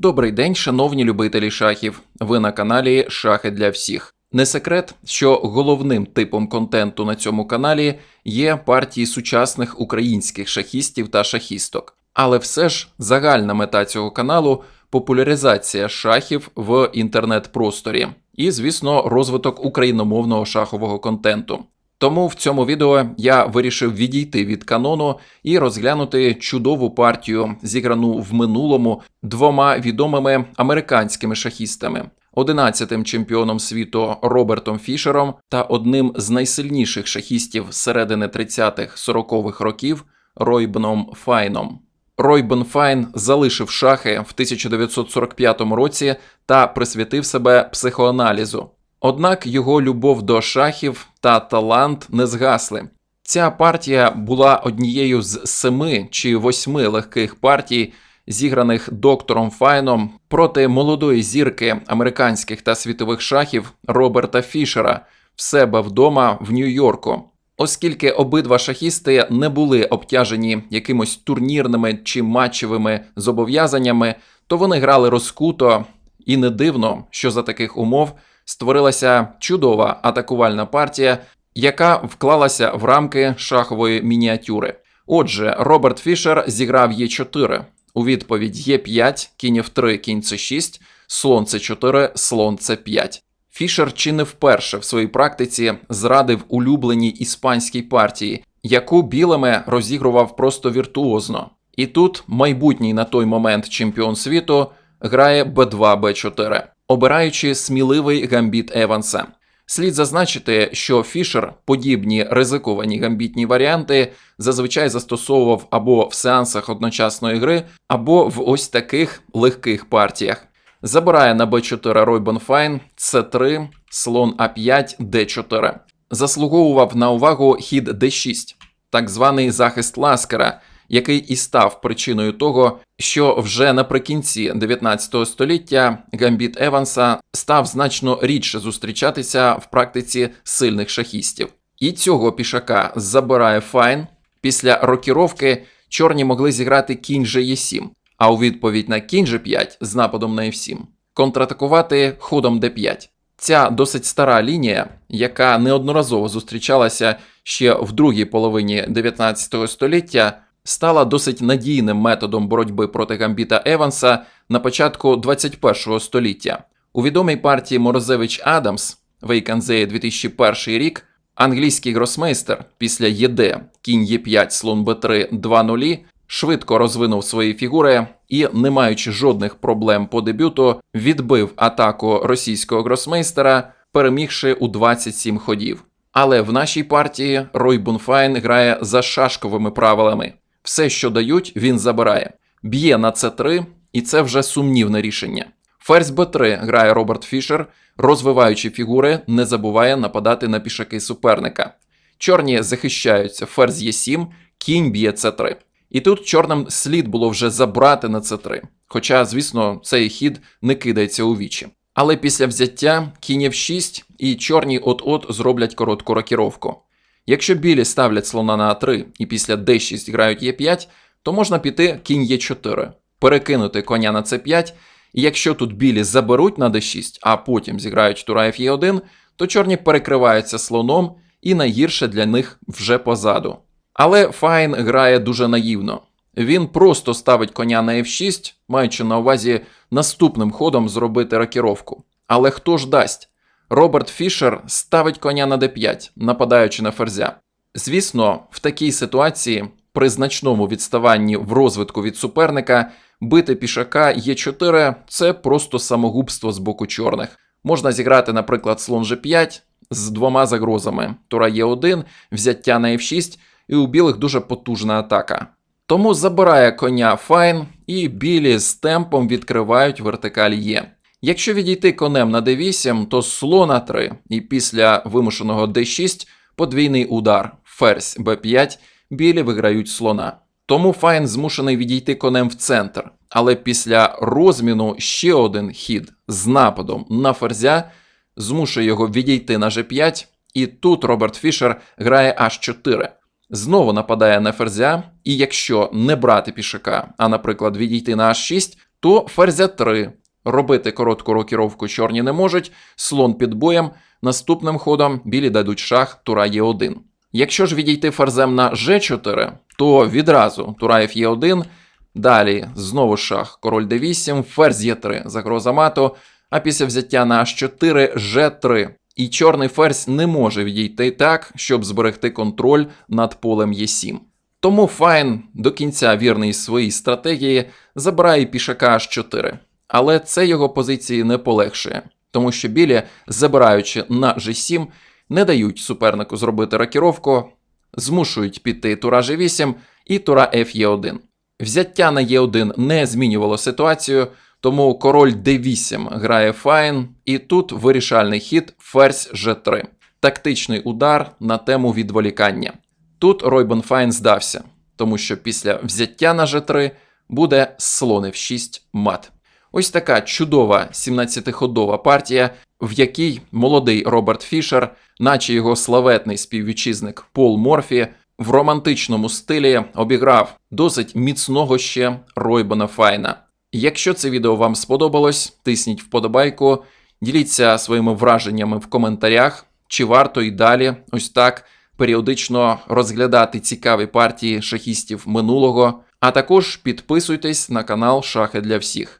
Добрий день, шановні любителі шахів. Ви на каналі Шахи для всіх. Не секрет, що головним типом контенту на цьому каналі є партії сучасних українських шахістів та шахісток. Але все ж загальна мета цього каналу популяризація шахів в інтернет-просторі і, звісно, розвиток україномовного шахового контенту. Тому в цьому відео я вирішив відійти від канону і розглянути чудову партію, зіграну в минулому двома відомими американськими шахістами. 11-тим чемпіоном світу Робертом Фішером та одним з найсильніших шахістів середини 30-х-40-х років Ройбном Файном. Ройбен Файн залишив шахи в 1945 році та присвятив себе психоаналізу. Однак його любов до шахів та талант не згасли. Ця партія була однією з семи чи восьми легких партій, зіграних доктором Файном проти молодої зірки американських та світових шахів Роберта Фішера в себе вдома в Нью-Йорку. Оскільки обидва шахісти не були обтяжені якимось турнірними чи матчевими зобов'язаннями, то вони грали розкуто, і не дивно, що за таких умов створилася чудова атакувальна партія, яка вклалася в рамки шахової мініатюри. Отже, Роберт Фішер зіграв Е4. У відповідь Е5, кінь F3, кінь С6, слон С4, слон С5. Фішер чи не вперше в своїй практиці зрадив улюбленій іспанській партії, яку білими розігрував просто віртуозно. І тут майбутній на той момент чемпіон світу грає Б2 Б4, обираючи сміливий гамбіт Еванса. Слід зазначити, що Фішер подібні ризиковані гамбітні варіанти зазвичай застосовував або в сеансах одночасної гри, або в ось таких легких партіях. Забирає на b4 Ройбен Файн, c3, слон А5, d4. Заслуговував на увагу хід d6, так званий захист ласкера, який і став причиною того, що вже наприкінці 19 століття гамбіт Еванса став значно рідше зустрічатися в практиці сильних шахістів. І цього пішака забирає Файн. Після рокіровки чорні могли зіграти кінь G7, а у відповідь на кінь G5 з нападом на F7 контратакувати ходом D5. Ця досить стара лінія, яка неодноразово зустрічалася ще в другій половині 19 століття, стала досить надійним методом боротьби проти гамбіта Еванса на початку 21-го століття. У відомій партії Морозевич Адамс Вейканзеї 2001 рік англійський гросмейстер після ЄД кінь Е5, слон Б3, 2-0 швидко розвинув свої фігури і, не маючи жодних проблем по дебюту, відбив атаку російського гросмейстера, перемігши у 27 ходів. Але в нашій партії Рой Бунфайн грає за шашковими правилами. Все, що дають, він забирає. Б'є на С3, і це вже сумнівне рішення. Ферзь Б3 грає Роберт Фішер, розвиваючи фігури, не забуває нападати на пішаки суперника. Чорні захищаються, ферзь Е7, кінь б'є С3. І тут чорним слід було вже забрати на С3. Хоча, звісно, цей хід не кидається у вічі. Але після взяття кінь F6 і чорні от-от зроблять коротку рокіровку. Якщо білі ставлять слона на А3 і після d6 грають Е5, то можна піти кінь Е4, перекинути коня на С5, і якщо тут білі заберуть на d6, а потім зіграють тура Ф'Е1, то чорні перекриваються слоном і найгірше для них вже позаду. Але Файн грає дуже наївно. Він просто ставить коня на F6, маючи на увазі наступним ходом зробити рокіровку. Але хто ж дасть? Роберт Фішер ставить коня на d5, нападаючи на ферзя. Звісно, в такій ситуації, при значному відставанні в розвитку від суперника, бити пішака Е4 це просто самогубство з боку чорних. Можна зіграти, наприклад, слон G5 з двома загрозами: тура Е1, взяття на F6, і у білих дуже потужна атака. Тому забирає коня Файн, і білі з темпом відкривають вертикаль Є. Якщо відійти конем на d8, то слон а 3 і після вимушеного d6 подвійний удар, ферзь b5, білі виграють слона. Тому Файн змушений відійти конем в центр, але після розміну ще один хід з нападом на ферзя змушує його відійти на g5, і тут Роберт Фішер грає h4. Знову нападає на ферзя, і якщо не брати пішака, а, наприклад, відійти на h6, то ферзя 3. Робити коротку рокіровку чорні не можуть, слон під боєм, наступним ходом білі дадуть шах, тура Е1. Якщо ж відійти ферзем на G4, то відразу тура Ф'Е1, далі знову шах, король d8, ферзь Е3, загроза мату, а після взяття на H4 G3. І чорний ферзь не може відійти так, щоб зберегти контроль над полем Е7. Тому Файн до кінця вірний своїй стратегії забирає пішака H4. Але це його позиції не полегшує, тому що білі, забираючи на G7, не дають супернику зробити рокіровку, змушують піти тура G8 і тура Ф'Е1. Взяття на Е1 не змінювало ситуацію, тому король d8 грає файн, і тут вирішальний хід ферзь G3. Тактичний удар на тему відволікання. Тут Ройбен Файн здався, тому що після взяття на G3 буде слон F6 мат. Ось така чудова 17-ходова партія, в якій молодий Роберт Фішер, наче його славетний співвітчизник Пол Морфі, в романтичному стилі обіграв досить міцного ще Ройбена Файна. Якщо це відео вам сподобалось, тисніть вподобайку, діліться своїми враженнями в коментарях, чи варто і далі ось так періодично розглядати цікаві партії шахістів минулого, а також підписуйтесь на канал Шахи для всіх.